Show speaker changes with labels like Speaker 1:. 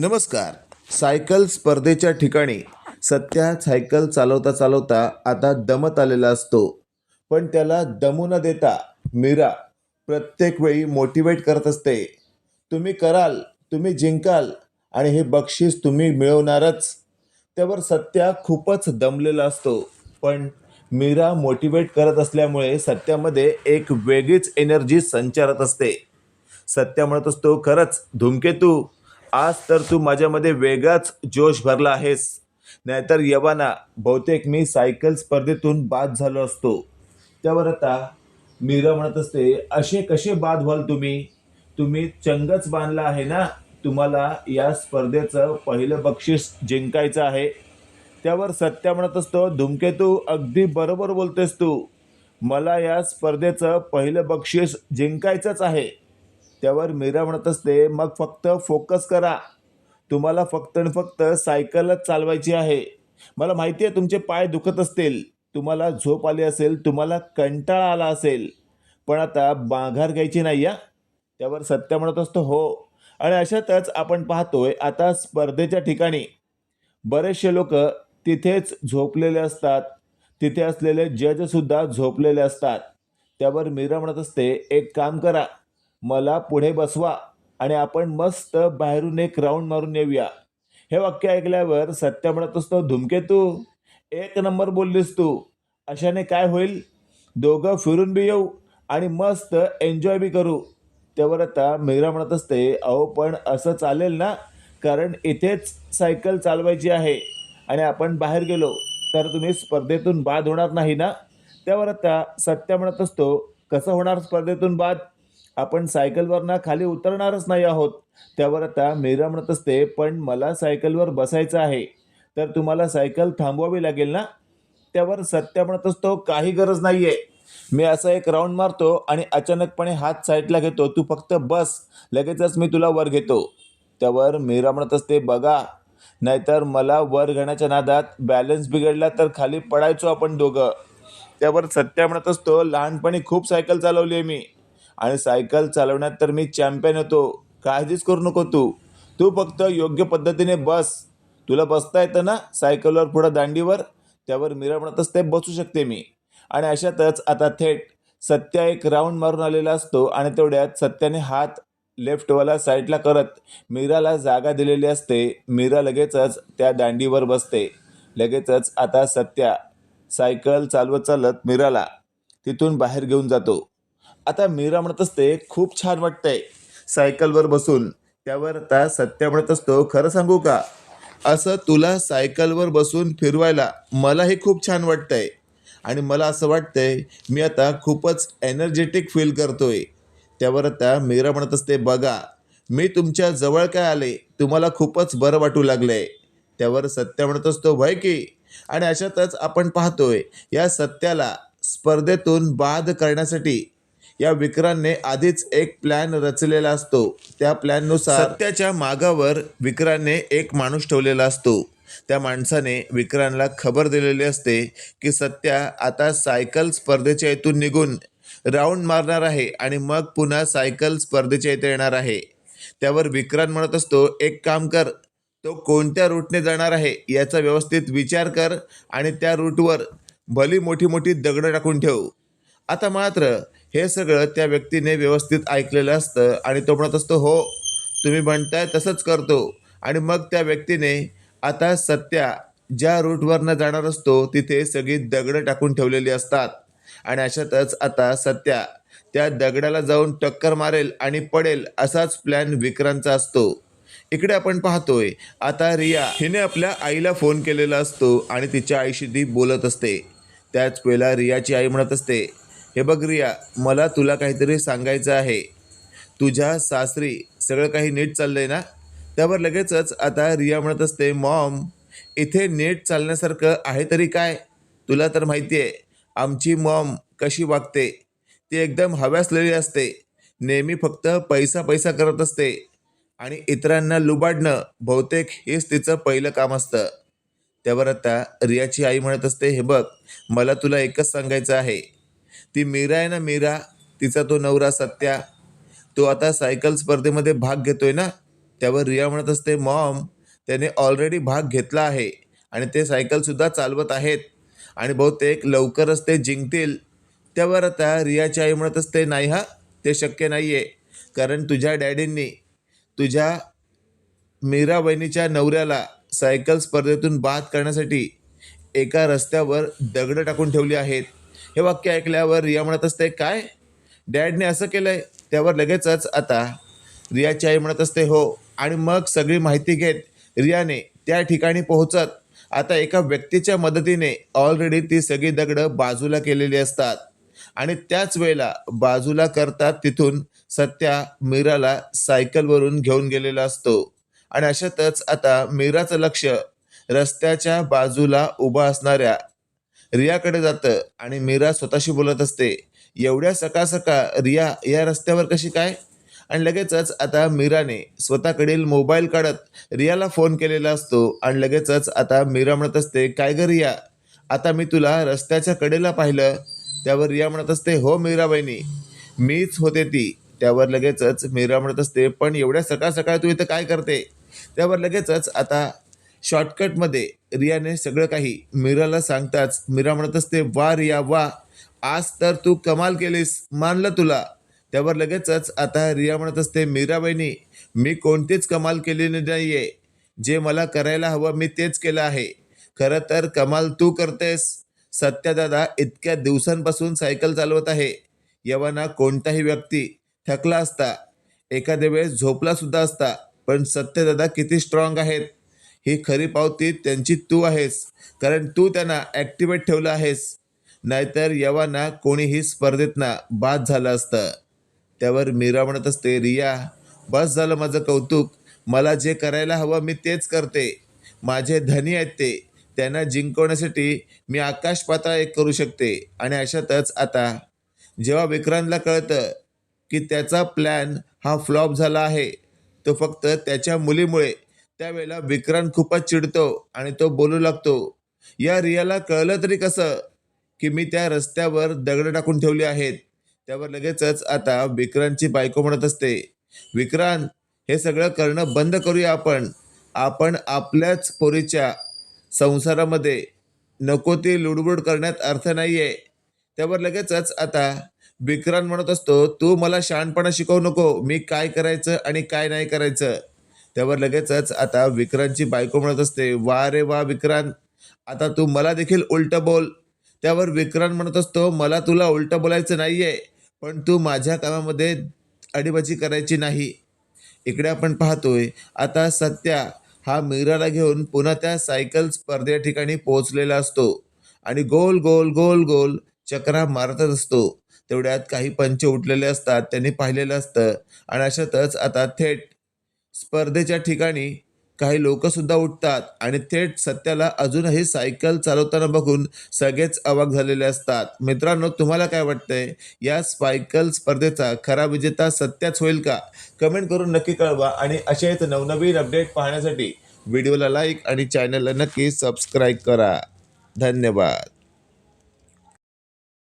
Speaker 1: नमस्कार. सायकल स्पर्धेच्या ठिकाणी सत्या सायकल चालवता चालवता आता दमत आलेला असतो. पण त्याला दमू न देता मीरा प्रत्येक वेळी मोटिवेट करत असते. तुम्ही कराल तुम्ही जिंकाल आणि हे बक्षीस तुम्ही मिळवणारच. त्यावर सत्या खूपच दमलेला असतो. पण मीरा मोटिवेट करत असल्यामुळे सत्यामध्ये एक वेगळीच एनर्जी संचारत असते. सत्या म्हणत असतो खरंच धूमकेतू आज तर तू माझ्यामध्ये वेगळाच जोश भरला आहेस. नाहीतर यवाना बहुतेक मी सायकल स्पर्धेतून बाद झालो असतो. त्यावर आता मीरा म्हणत असते असे कसे बाद व्हाल तुम्ही? तुम्ही चंगच बांधला आहे ना? तुम्हाला या स्पर्धेचं पहिलं बक्षीस जिंकायचं आहे. त्यावर सत्या म्हणत असतो धूमकेतू अगदी बरोबर बोलतेस तू. मला या स्पर्धेचं पहिलं बक्षीस जिंकायचंच आहे. त्यावर मीरा म्हणत असते मग फक्त फोकस करा. तुम्हाला फक्त आणि फक्त सायकलच चालवायची आहे. मला माहिती आहे तुमचे पाय दुखत असतील. तुम्हाला झोप आली असेल तुम्हाला कंटाळा आला असेल. पण आता माघार घ्यायची नाही या त्यावर सत्य म्हणत असतो हो. आणि अशातच आपण पाहतोय आता स्पर्धेच्या ठिकाणी बरेचसे लोक तिथेच झोपलेले असतात. तिथे असलेले जजसुद्धा झोपलेले असतात. त्यावर मीरा म्हणत असते एक काम करा. मला पुढे बसवा आणि आपण मस्त बाहेरून एक राऊंड मारून येऊया. हे वाक्य ऐकल्यावर सत्य म्हणत असतो धुमकेतू एक नंबर बोललीस तू. अशाने काय होईल? दोघं फिरून बी येऊ आणि मस्त एन्जॉय बी करू. त्यावर आता मेघरा म्हणत असते अहो पण असं चालेल ना? कारण इथेच सायकल चालवायची आहे आणि आपण बाहेर गेलो तर तुम्ही स्पर्धेतून बाद होणार नाही ना? त्यावर आता सत्य म्हणत असतो कसं होणार स्पर्धेतून बाद? आपण सायकलवरनं खाली उतरणारच नाही आहोत. त्यावर आता मीरा म्हणत असते पण मला सायकलवर बसायचं आहे. तर तुम्हाला सायकल थांबवावी लागेल ना? त्यावर सत्य म्हणत असतो काही गरज नाही आहे मी असं एक राऊंड मारतो आणि अचानकपणे हात साईडला घेतो. तू फक्त बस. लगेचच मी तुला वर घेतो. त्यावर मीरा म्हणत असते बघा नाहीतर मला वर घेण्याच्या नादात बॅलन्स बिघडला तर खाली पडायचो आपण दोघं. त्यावर सत्या म्हणत असतो लहानपणी खूप सायकल चालवली आहे मी. आणि सायकल चालवण्यात तर मी चॅम्पियन होतो काळजीच करू नको तू. तू फक्त योग्य पद्धतीने बस. तुला बसता येतं ना सायकलवर पुढं दांडीवर? त्यावर मीरा म्हणत असते बसू शकते मी. आणि अशातच आता थेट सत्या एक राऊंड मारून आलेला असतो आणि तेवढ्यात सत्याने हात लेफ्टवाला साईडला करत मीराला जागा दिलेली असते. मीरा लगेचच त्या दांडीवर बसते. लगेचच आता सत्या सायकल चालवत चालत मीराला तिथून बाहेर घेऊन जातो. आता मीरा म्हणत असते खूप छान वाटतंय. सायकलवर बसून. त्यावर आता सत्या म्हणत असतो खरं सांगू का? असं तुला सायकलवर बसून फिरवायला मलाही खूप छान वाटतंय. आणि मला असं वाटतंय मी आता खूपच एनर्जेटिक फील करतोय. त्यावर आता मीरा म्हणत असते बघा मी तुमच्या जवळ काय आले तुम्हाला खूपच बरं वाटू लागलंय. त्यावर सत्य म्हणत असतो भय की? आणि अशातच आपण पाहतोय या सत्याला स्पर्धेतून बाद करण्यासाठी या विक्रांतने आधीच एक प्लॅन रचलेला असतो. त्या प्लॅननुसार सत्याच्या मागावर विक्रांतने एक माणूस ठेवलेला असतो. त्या माणसाने विक्रांतला खबर दिलेली असते की सत्या आता सायकल स्पर्धेच्या इथून निघून राऊंड मारणार आहे आणि मग पुन्हा सायकल स्पर्धेच्या इथे येणार आहे. त्यावर विक्रांत म्हणत असतो एक काम कर तो कोणत्या रूटने जाणार आहे याचा व्यवस्थित विचार कर आणि त्या रूटवर भली मोठी मोठी दगडं टाकून ठेव. आता मात्र हे सगळं त्या व्यक्तीने व्यवस्थित ऐकलेलं असतं आणि तो म्हणत असतो हो तुम्ही म्हणताय तसंच करतो. आणि मग त्या व्यक्तीने आता सत्या ज्या रूटवरनं जाणार असतो तिथे सगळी दगडं टाकून ठेवलेली असतात. आणि अशातच आता सत्या त्या दगडाला जाऊन टक्कर मारेल आणि पडेल असाच प्लॅन विक्रांतचा असतो. इकडे आपण पाहतोय आता रिया हिने आपल्या आईला फोन केलेला असतो आणि तिच्या आईशी ती बोलत असते. त्याच वेळेला रियाची आई म्हणत असते हे बघ रिया मला तुला काहीतरी सांगायचं आहे. तुझ्या सासरी सगळं काही नीट चाललंय ना? त्यावर लगेचच आता रिया म्हणत असते मॉम इथे नीट चालण्यासारखं आहे तरी काय? तुला तर माहिती आहे आमची मॉम कशी वागते? ती एकदम हव्यासलेली असते. नेहमी फक्त पैसा पैसा करत असते. आणि इतरांना लुबाडणं बहुतेक हेच तिचं पहिलं काम असतं. त्यावर आता रियाची आई म्हणत असते हे बघ मला तुला एकच सांगायचं आहे. ती मीरा आहे ना मीरा तिचा तो नवरा सत्या तो आता सायकल स्पर्धेमध्ये भाग घेतोय ना त्यावर रिया म्हणत असते मॉम त्याने ऑलरेडी भाग घेतला आहे आणि ते सायकलसुद्धा चालवत आहेत. आणि बहुतेक लवकरच ते जिंकतील. त्यावर आता रियाची आई म्हणत असते नाही हा ते शक्य नाही आहे कारण तुझ्या डॅडींनी तुझ्या मीरा वहिनीच्या नवऱ्याला सायकल स्पर्धेतून बाद करण्यासाठी एका रस्त्यावर दगडं टाकून ठेवली आहेत. हे वाक्य ऐकल्यावर रिया म्हणत असते काय? डॅडने असं केलंय? त्यावर लगेचच आता रियाची आई म्हणत असते हो. आणि मग सगळी माहिती घेत रियाने त्या ठिकाणी पोहोचत आता एका व्यक्तीच्या मदतीने ऑलरेडी ती सगळी दगडं बाजूला केलेली असतात. आणि त्याच वेळेला बाजूला करतात तिथून सत्या मीराला सायकलवरून घेऊन गेलेला असतो. आणि अशातच आता मीराचं लक्ष रस्त्याच्या बाजूला उभा असणाऱ्या रियाकडे जातं आणि मीरा स्वतःशी बोलत असते. एवढ्या सकाळ सकाळ रिया या रस्त्यावर कशी काय? आणि लगेचच आता मीराने स्वतःकडील मोबाईल काढत रियाला फोन केलेला असतो. आणि लगेचच आता मीरा म्हणत असते काय ग रिया? आता मी तुला रस्त्याच्या कडेला पाहिलं. त्यावर रिया म्हणत असते हो मीरा बहिणी मीच होते ती. त्यावर लगेचच मीरा म्हणत असते पण एवढ्या सकाळ सकाळ तू इथं काय करते? त्यावर लगेचच आता शॉर्टकटमध्ये रियाने सगळं काही मीराला सांगताच मीरा म्हणत असते वा रिया वा. आज तर तू कमाल केलीस. मानलं तुला. त्यावर लगेचच आता रिया म्हणत असते मीरा बहिणी मी कोणतीच कमाल केलेली नाही आहे जे मला करायला हवं मी तेच केलं आहे. खरं तर कमाल तू करतेस. सत्यादादा इतक्या दिवसांपासून सायकल चालवत आहे. यवाना कोणताही व्यक्ती थकला असता एखाद्या वेळेस झोपला सुद्धा असता पण सत्यदादा किती स्ट्रॉंग आहेत. ही खरी पावती त्यांची तू आहेस. कारण तू त्यांना ॲक्टिवेट ठेवलं आहेस. नाहीतर यवाना कोणीही स्पर्धेत ना बाद झालं असतं. त्यावर मीरा म्हणत असते रिया बस झालं माझं कौतुक. मला जे करायला हवं मी तेच करते. माझे धनी आहेत ते. त्यांना जिंकवण्यासाठी मी आकाश पाताळ एक करू शकते. आणि अशातच आता जेव्हा विक्रांतला कळतं की त्याचा प्लॅन हा फ्लॉप झाला आहे तो फक्त त्याच्या मुलीमुळे त्यावेळेला विक्रांत खूपच चिडतो आणि तो बोलू लागतो या रियाला कळलं तरी कसं की मी त्या रस्त्यावर दगडं टाकून ठेवली आहेत त्यावर लगेचच आता विक्रांतची बायको म्हणत असते विक्रांत हे सगळं करणं बंद करूया आपण. आपण आपल्याच पोरीच्या संसारामध्ये नको ती लुडबुड करण्यात अर्थ नाही आहे त्यावर लगेचच आता विक्रांत म्हणत असतो तू मला शहाणपणा शिकवू नको. मी काय करायचं आणि काय नाही करायचं? त्यावर लगेचच आता विक्रांतची बायको म्हणत असते वा रे वा विक्रांत आता तू मला देखील उलटं बोल. त्यावर विक्रांत म्हणत असतो मला तुला उलटं बोलायचं नाही आहे पण तू माझ्या कामामध्ये अडीबाजी करायची नाही. इकडे आपण पाहतोय आता सत्या हा मीराला घेऊन पुन्हा त्या सायकल स्पर्धे ठिकाणी पोहोचलेला असतो आणि गोल गोल गोल गोल चक्रा मारतच असतो. तेवढ्यात काही पंच उठलेले असतात त्यांनी पाहिलेलं असतं आणि अशातच आता थेट स्पर्धेच्या ठिकाणी काही लोकसुद्धा उठतात आणि थेट सत्याला अजूनही सायकल चालवताना बघून सगळेच अवाक झालेले असतात. मित्रांनो तुम्हाला काय वाटतंय? या सायकल स्पर्धेचा खरा विजेता सत्याच होईल का? कमेंट करून नक्की कळवा आणि असेच नवनवीन अपडेट पाहण्यासाठी व्हिडिओला लाईक आणि चॅनलला नक्की सबस्क्राईब करा. धन्यवाद.